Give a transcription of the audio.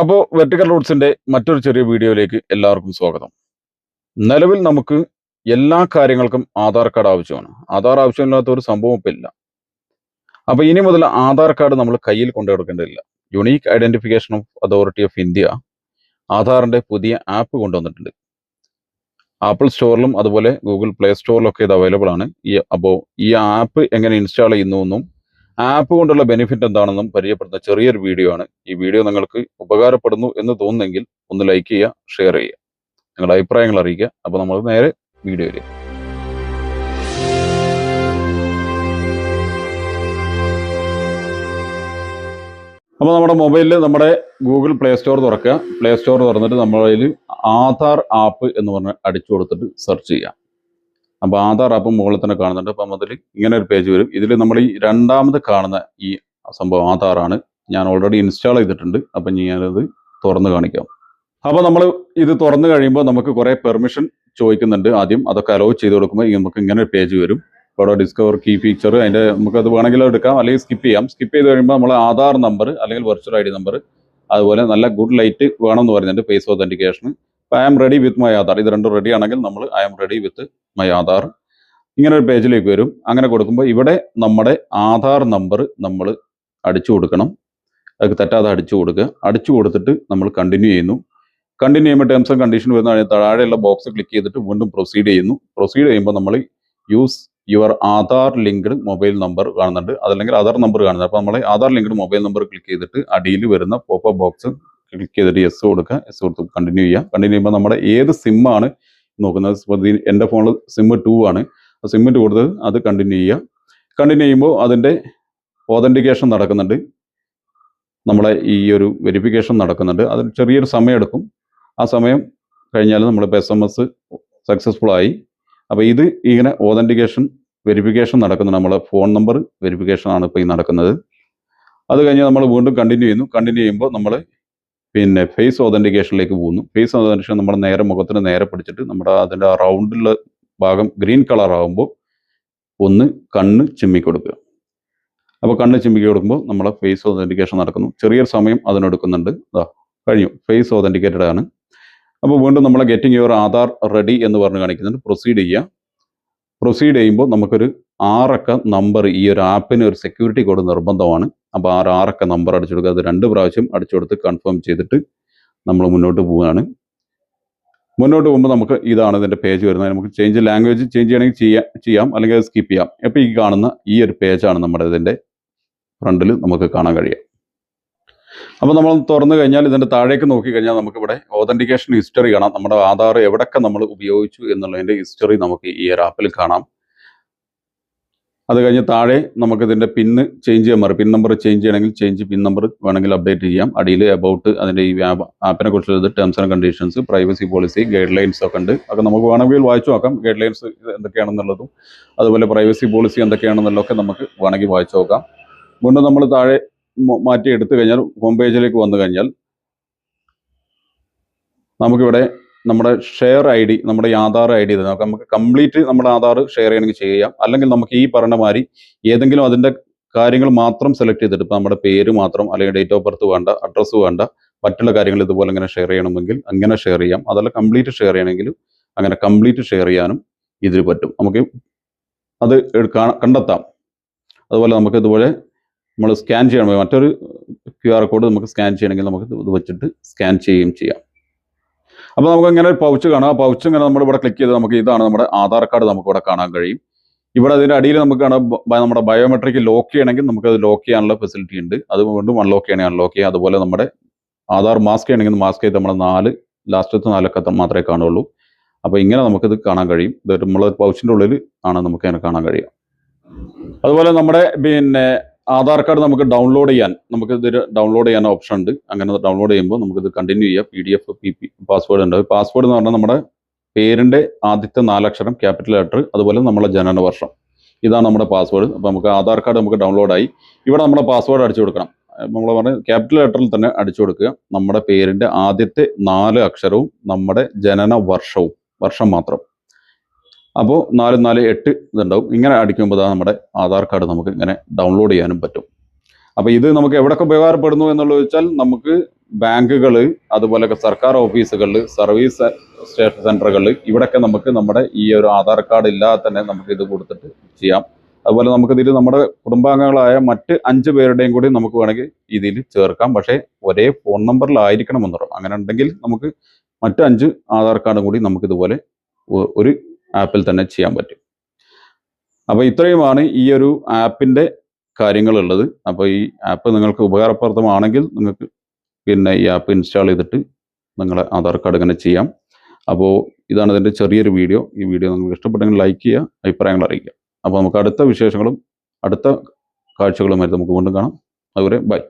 അപ്പോൾ വെർട്ടിക്കൽ റൂട്ട്സിന്റെ മറ്റൊരു ചെറിയ വീഡിയോയിലേക്ക് എല്ലാവർക്കും സ്വാഗതം. നിലവിൽ നമുക്ക് എല്ലാ കാര്യങ്ങൾക്കും ആധാർ കാർഡ് ആവശ്യമാണ്. ആധാർ ആവശ്യമില്ലാത്ത ഒരു സംഭവം ഇപ്പം ഇല്ല. അപ്പോൾ ഇനി മുതൽ ആധാർ കാർഡ് നമ്മൾ കയ്യിൽ കൊണ്ടു കൊടുക്കേണ്ടതില്ല. Unique identification of authority of India ആധാറിന്റെ പുതിയ ആപ്പ് കൊണ്ടുവന്നിട്ടുണ്ട് ആപ്പിൾ സ്റ്റോറിലും അതുപോലെ ഗൂഗിൾ പ്ലേ സ്റ്റോറിലൊക്കെ ഇത് അവൈലബിൾ ആണ്. ഈ അപ്പോൾ ഈ ആപ്പ് എങ്ങനെ ഇൻസ്റ്റാൾ ചെയ്യുന്നു എന്നും ആപ്പ് കൊണ്ടുള്ള ബെനിഫിറ്റ് എന്താണെന്നും പരിചയപ്പെടുന്ന ചെറിയൊരു വീഡിയോ ആണ്. ഈ വീഡിയോ നിങ്ങൾക്ക് ഉപകാരപ്പെടുന്നു എന്ന് തോന്നുന്നെങ്കിൽ ഒന്ന് ലൈക്ക് ചെയ്യുക ഷെയർ ചെയ്യുക. നിങ്ങളുടെ അഭിപ്രായങ്ങൾ അറിയിക്കുക. അപ്പോൾ നമ്മൾ നേരെ വീഡിയോയിലേക്ക് അപ്പോൾ നമ്മുടെ മൊബൈലിൽ നമ്മുടെ ഗൂഗിൾ പ്ലേ സ്റ്റോർ തുറക്കുക. പ്ലേ സ്റ്റോർ തുറന്നിട്ട് നമ്മളതിൽ ആധാർ ആപ്പ് എന്ന് പറഞ്ഞ് അടിച്ചു കൊടുത്തിട്ട് സെർച്ച് ചെയ്യാം അപ്പോൾ ആധാർ ആപ്പ് മുകളിൽ തന്നെ കാണുന്നുണ്ട്. അപ്പം അതിൽ ഇങ്ങനെ ഒരു പേജ് വരും. ഇതിൽ നമ്മൾ ഈ രണ്ടാമത് കാണുന്ന ഈ സംഭവം ആധാറാണ് ഞാൻ ഓൾറെഡി ഇൻസ്റ്റാൾ ചെയ്തിട്ടുണ്ട്. അപ്പം ഞാനത് തുറന്ന് കാണിക്കാം. അപ്പോൾ നമ്മൾ ഇത് തുറന്നു കഴിയുമ്പോൾ നമുക്ക് കുറേ പെർമിഷൻ ചോദിക്കുന്നുണ്ട് ആദ്യം. അതൊക്കെ അലോ ചെയ്ത് കൊടുക്കുമ്പോൾ നമുക്ക് ഇങ്ങനെ ഒരു പേജ് വരും. ഇവിടെ ഡിസ്കവർ കീ ഫീച്ചർ അതിന്റെ നമുക്ക് അത് വേണമെങ്കിൽ എടുക്കാം. അല്ലെങ്കിൽ സ്കിപ്പ് ചെയ്യാം. സ്കിപ്പ് ചെയ്ത് കഴിയുമ്പോൾ നമ്മൾ ആധാർ നമ്പർ അല്ലെങ്കിൽ വെർച്വൽ ഐ ഡി നമ്പർ അതുപോലെ നല്ല ഗുഡ് ലൈറ്റ് വേണമെന്ന് പറഞ്ഞിട്ടുണ്ട്. ഫേസ് ഒതന്റിക്കേഷൻ അപ്പോൾ I am ready with my Aadhaar ഇത് രണ്ടും റെഡി ആണെങ്കിൽ നമ്മൾ I am ready with my Aadhaar ഇങ്ങനെ ഒരു പേജിലേക്ക് വരും. അങ്ങനെ കൊടുക്കുമ്പോൾ ഇവിടെ നമ്മുടെ ആധാർ നമ്പർ നമ്മൾ അടിച്ചു കൊടുക്കണം. അതൊക്കെ തെറ്റാതെ അടിച്ചു കൊടുക്കുക. അടിച്ചു കൊടുത്തിട്ട് നമ്മൾ കണ്ടിന്യൂ ചെയ്യുന്നു. കണ്ടിന്യൂ ചെയ്യുമ്പോൾ ടേംസ് ആൻഡ് കണ്ടീഷൻ വരുന്ന കഴിഞ്ഞാൽ താഴെയുള്ള ബോക്സ് ക്ലിക്ക് ചെയ്തിട്ട് വീണ്ടും പ്രൊസീഡ് ചെയ്യുന്നു. പ്രൊസീഡ് ചെയ്യുമ്പോൾ നമ്മൾ use your Aadhaar linked mobile number കാണുന്നുണ്ട്. അതല്ലെങ്കിൽ ആധാർ നമ്പർ കാണുന്നുണ്ട്. അപ്പോൾ നമ്മൾ Aadhaar linked mobile number click ചെയ്തിട്ട് അടിയിൽ വരുന്ന പോപ്പ് ബോക്സ് ക്ലിക്ക് ചെയ്തിട്ട് യെസ് കൊടുക്കുക. യെസ് കൊടുത്ത് കണ്ടിന്യൂ ചെയ്യുക കണ്ടിന്യൂ ചെയ്യുമ്പോൾ നമ്മുടെ ഏത് സിമ്മാണ് നോക്കുന്നത്? എന്റെ ഫോണിൽ സിമ്മ് ടു ആണ്. അപ്പോൾ സിമ്മ് ടു കൊടുത്തത് അത് കണ്ടിന്യൂ ചെയ്യുക കണ്ടിന്യൂ ചെയ്യുമ്പോൾ അതിന്റെ ഓതന്റിക്കേഷൻ നടക്കുന്നുണ്ട്. നമ്മളെ ഈ ഒരു വെരിഫിക്കേഷൻ നടക്കുന്നുണ്ട്. അതിന് ചെറിയൊരു സമയം എടുക്കും. ആ സമയം കഴിഞ്ഞാൽ നമ്മളിപ്പോൾ എസ് എം എസ് സക്സസ്ഫുൾ ആയി. അപ്പോൾ ഇത് ഇങ്ങനെ ഓതന്റിക്കേഷൻ വെരിഫിക്കേഷൻ നടക്കുന്നുണ്ട്. നമ്മളെ ഫോൺ നമ്പർ വെരിഫിക്കേഷൻ ആണ് ഇപ്പോൾ ഈ നടക്കുന്നത്. അത് കഴിഞ്ഞാൽ നമ്മൾ വീണ്ടും കണ്ടിന്യൂ ചെയ്യുന്നു. കണ്ടിന്യൂ ചെയ്യുമ്പോൾ നമ്മൾ പിന്നെ ഫേസ് ഓതന്റിക്കേഷനിലേക്ക് പോകുന്നു. ഫേസ് ഓതന്റിക്കേഷൻ നമ്മുടെ നേരെ മുഖത്തിന് നേരെ പിടിച്ചിട്ട് നമ്മുടെ അതിന്റെ ആ റൗണ്ടിലുള്ള ഭാഗം ഗ്രീൻ കളർ ആകുമ്പോൾ ഒന്ന് കണ്ണ് ചിമ്മി കൊടുക്കുക. അപ്പോൾ കണ്ണ് ചിമ്മിക്ക് കൊടുക്കുമ്പോൾ നമ്മളെ ഫേസ് ഓതന്റിക്കേഷൻ നടക്കുന്നു. ചെറിയൊരു സമയം അതിനെടുക്കുന്നുണ്ട്. അതാ കഴിഞ്ഞു. ഫേസ് ഓതന്റിക്കേറ്റഡ് ആണ്. അപ്പോൾ വീണ്ടും നമ്മളെ ഗെറ്റിംഗ് യുവർ ആധാർ റെഡി എന്ന് പറഞ്ഞ് കാണിക്കുന്നുണ്ട്. പ്രൊസീഡ് ചെയ്യുക. പ്രൊസീഡ് ചെയ്യുമ്പോൾ നമുക്കൊരു ആറക്ക നമ്പർ ഈ ഒരു ആപ്പിന് ഒരു സെക്യൂരിറ്റി കോഡ് നിർബന്ധമാണ്. അപ്പോൾ ആ ആറക്ക നമ്പർ അടിച്ചു കൊടുക്കുക. അത് രണ്ട് പ്രാവശ്യം അടിച്ചു കൊടുത്ത് കൺഫേം ചെയ്തിട്ട് നമ്മൾ മുന്നോട്ട് പോവുകയാണ്. മുന്നോട്ട് പോകുമ്പോൾ നമുക്ക് ഇതാണ് ഇതിന്റെ പേജ് വരുന്നത്. നമുക്ക് ചേഞ്ച് ലാംഗ്വേജ് ചേഞ്ച് ചെയ്യണമെങ്കിൽ ചെയ്യാം ചെയ്യാം. അല്ലെങ്കിൽ അത് സ്കിപ്പ് ചെയ്യാം. അപ്പോൾ ഈ കാണുന്ന ഈ ഒരു പേജാണ് നമ്മുടെ ഇതിന്റെ ഫ്രണ്ടിൽ നമുക്ക് കാണാൻ കഴിയുക. അപ്പോൾ നമ്മൾ തുറന്നു കഴിഞ്ഞാൽ ഇതിന്റെ താഴേക്ക് നോക്കി കഴിഞ്ഞാൽ നമുക്ക് ഇവിടെ ഓതന്റിക്കേഷൻ ഹിസ്റ്ററി കാണാം. നമ്മുടെ ആധാർ എവിടെയൊക്കെ നമ്മൾ ഉപയോഗിച്ചു എന്നുള്ളതിന്റെ ഹിസ്റ്ററി നമുക്ക് ഈ ഒരു ആപ്പിൽ കാണാം. അത് കഴിഞ്ഞ് താഴെ നമുക്ക് ഇതിന്റെ പിന്ന് ചേഞ്ച് ചെയ്യാൻ പറയും പിൻ നമ്പർ ചേഞ്ച് ചെയ്യണമെങ്കിൽ ചേഞ്ച് പിൻ നമ്പർ വേണമെങ്കിൽ അപ്ഡേറ്റ് ചെയ്യാം. അടിയിൽ അബൌട്ട് അതിന്റെ ഈ ആപ്പിനെ കുറിച്ചുള്ളത് terms and conditions privacy policy guidelines ഒക്കെ ഉണ്ട്. അതൊക്കെ നമുക്ക് വേണമെങ്കിൽ വായിച്ചു നോക്കാം. ഗൈഡ് ലൈൻസ് എന്തൊക്കെയാണെന്നുള്ളതും അതുപോലെ പ്രൈവസി പോളിസി എന്തൊക്കെയാണെന്നുള്ളതൊക്കെ നമുക്ക് വേണമെങ്കിൽ വായിച്ചു നോക്കാം. മുന്നേ നമ്മൾ താഴെ മാറ്റി എടുത്തു കഴിഞ്ഞാൽ ഹോം പേജിലേക്ക് വന്നു കഴിഞ്ഞാൽ നമുക്കിവിടെ നമ്മുടെ ഷെയർ ഐ ഡി നമ്മുടെ ആധാർ ഐ ഡി നമുക്ക് നമുക്ക് കംപ്ലീറ്റ് നമ്മുടെ ആധാർ ഷെയർ ചെയ്യണമെങ്കിൽ ചെയ്യാം. അല്ലെങ്കിൽ നമുക്ക് ഈ പറഞ്ഞ മാതിരി ഏതെങ്കിലും അതിന്റെ കാര്യങ്ങൾ മാത്രം സെലക്ട് ചെയ്തിട്ട് ഇപ്പം നമ്മുടെ പേര് മാത്രം അല്ലെങ്കിൽ ഡേറ്റ് ഓഫ് ബർത്ത് വേണ്ട അഡ്രസ്സ് വേണ്ട മറ്റുള്ള കാര്യങ്ങൾ ഇതുപോലെ ഇങ്ങനെ ഷെയർ ചെയ്യണമെങ്കിൽ അങ്ങനെ ഷെയർ ചെയ്യാം. അതല്ല കംപ്ലീറ്റ് ഷെയർ ചെയ്യണമെങ്കിൽ അങ്ങനെ കംപ്ലീറ്റ് ഷെയർ ചെയ്യാനും ഇതിൽ പറ്റും. നമുക്ക് അത് കണ്ടെത്താം. അതുപോലെ നമുക്ക് ഇതുപോലെ നമ്മൾ സ്കാൻ ചെയ്യണം. മറ്റൊരു ക്യു ആർ കോഡ് നമുക്ക് സ്കാൻ ചെയ്യണമെങ്കിൽ നമുക്ക് ഇത് വെച്ചിട്ട് സ്കാൻ ചെയ്യുകയും ചെയ്യാം. അപ്പോൾ നമുക്ക് ഇങ്ങനെ ഒരു പൗച്ച് കാണാം. ആ പൗച്ച് ഇങ്ങനെ നമ്മൾ ഇവിടെ ക്ലിക്ക് ചെയ്ത് നമുക്ക് ഇതാണ് നമ്മുടെ ആധാർ കാർഡ് നമുക്ക് ഇവിടെ കാണാൻ കഴിയും. ഇവിടെ അതിന്റെ അടിയിൽ നമുക്ക് കാണാം നമ്മുടെ ബയോമെട്രിക് ലോക്ക് ചെയ്യണമെങ്കിൽ നമുക്ക് അത് ലോക്ക് ചെയ്യാനുള്ള ഫെസിലിറ്റി ഉണ്ട്. അത് വീണ്ടും അൺലോക്ക് ചെയ്യണമെങ്കിൽ അൺലോക്ക് ചെയ്യാം. അതുപോലെ നമ്മുടെ ആധാർ മാസ്ക് ചെയ്യണമെങ്കിൽ മാസ്ക് ചെയ്ത് നമ്മുടെ നാല് ലാസ്റ്റത്തെ നാലൊക്കെ മാത്രമേ കാണുള്ളൂ. അപ്പോൾ ഇങ്ങനെ നമുക്കിത് കാണാൻ കഴിയും. ഇത് നമ്മളെ പൗച്ചിന്റെ ഉള്ളിൽ ആണ് നമുക്ക് അങ്ങനെ കാണാൻ കഴിയുക. അതുപോലെ നമ്മുടെ പിന്നെ ആധാർ കാർഡ് നമുക്ക് ഡൗൺലോഡ് ചെയ്യാൻ നമുക്ക് ഇത് ഡൗൺലോഡ് ചെയ്യാൻ ഓപ്ഷൻ ഉണ്ട്. അങ്ങനെ ഡൗൺലോഡ് ചെയ്യുമ്പോൾ നമുക്കിത് കണ്ടിന്യൂ ചെയ്യാം. P D F P P password ഉണ്ട് പാസ്വേഡ് എന്ന് പറഞ്ഞാൽ നമ്മുടെ പേരിന്റെ ആദ്യത്തെ നാലക്ഷരം ക്യാപിറ്റൽ ലെറ്റർ അതുപോലെ നമ്മുടെ ജനന വർഷം ഇതാണ് നമ്മുടെ പാസ്വേഡ് അപ്പോൾ നമുക്ക് ആധാർ കാർഡ് നമുക്ക് ഡൗൺലോഡായി ഇവിടെ നമ്മുടെ പാസ്വേഡ് അടിച്ചു കൊടുക്കണം. നമ്മൾ പറഞ്ഞ ക്യാപിറ്റൽ ലെറ്ററിൽ തന്നെ അടിച്ചു കൊടുക്കുക. നമ്മുടെ പേരിന്റെ ആദ്യത്തെ നാല് അക്ഷരവും നമ്മുടെ ജനന വർഷവും വർഷം മാത്രം. അപ്പോൾ നാല് നാല് എട്ട് ഇതുണ്ടാവും. ഇങ്ങനെ അടിക്കുമ്പോൾ നമ്മുടെ ആധാർ കാർഡ് നമുക്ക് ഇങ്ങനെ ഡൗൺലോഡ് ചെയ്യാനും പറ്റും. അപ്പോൾ ഇത് നമുക്ക് എവിടെയൊക്കെ ഉപകാരപ്പെടുന്നു എന്നുള്ളത് വെച്ചാൽ നമുക്ക് ബാങ്കുകൾ അതുപോലെ സർക്കാർ ഓഫീസുകളിൽ സർവീസ് സ്റ്റേഷൻ സെന്ററുകളിൽ ഇവിടെയൊക്കെ നമുക്ക് നമ്മുടെ ഈ ഒരു ആധാർ കാർഡ് ഇല്ലാതെ തന്നെ നമുക്ക് ഇത് കൊടുത്തിട്ട് ചെയ്യാം. അതുപോലെ നമുക്ക് ഇതിൽ നമ്മുടെ കുടുംബാംഗങ്ങളായ മറ്റ് അഞ്ച് പേരുടെയും കൂടി നമുക്ക് വേണമെങ്കിൽ ഇതിൽ ചേർക്കാം. പക്ഷേ ഒരേ ഫോൺ നമ്പറിലായിരിക്കണം എന്ന് പറയും അങ്ങനെ ഉണ്ടെങ്കിൽ നമുക്ക് മറ്റ് അഞ്ച് ആധാർ കാർഡും കൂടി നമുക്ക് ഇതുപോലെ ഒരു ആപ്പിൽ തന്നെ ചെയ്യാൻ പറ്റും. അപ്പോൾ ഇത്രയുമാണ് ഈ ഒരു ആപ്പിന്റെ കാര്യങ്ങളുള്ളത്. അപ്പോൾ ഈ ആപ്പ് നിങ്ങൾക്ക് ഉപകാരപ്രദമാണെങ്കിൽ നിങ്ങൾക്ക് പിന്നെ ഈ ആപ്പ് ഇൻസ്റ്റാൾ ചെയ്തിട്ട് നിങ്ങളെ ആധാർ കാർഡ് ഇങ്ങനെ ചെയ്യാം. അപ്പോൾ ഇതാണ് ഇതിന്റെ ചെറിയൊരു വീഡിയോ. ഈ വീഡിയോ നിങ്ങൾക്ക് ഇഷ്ടപ്പെട്ടെങ്കിൽ ലൈക്ക് ചെയ്യുക അഭിപ്രായങ്ങൾ അറിയിക്കുക. അപ്പോൾ നമുക്ക് അടുത്ത വിശേഷങ്ങളും അടുത്ത കാഴ്ചകളുമായിട്ട് നമുക്ക് വീണ്ടും കാണാം. അതുവരെ ബൈ.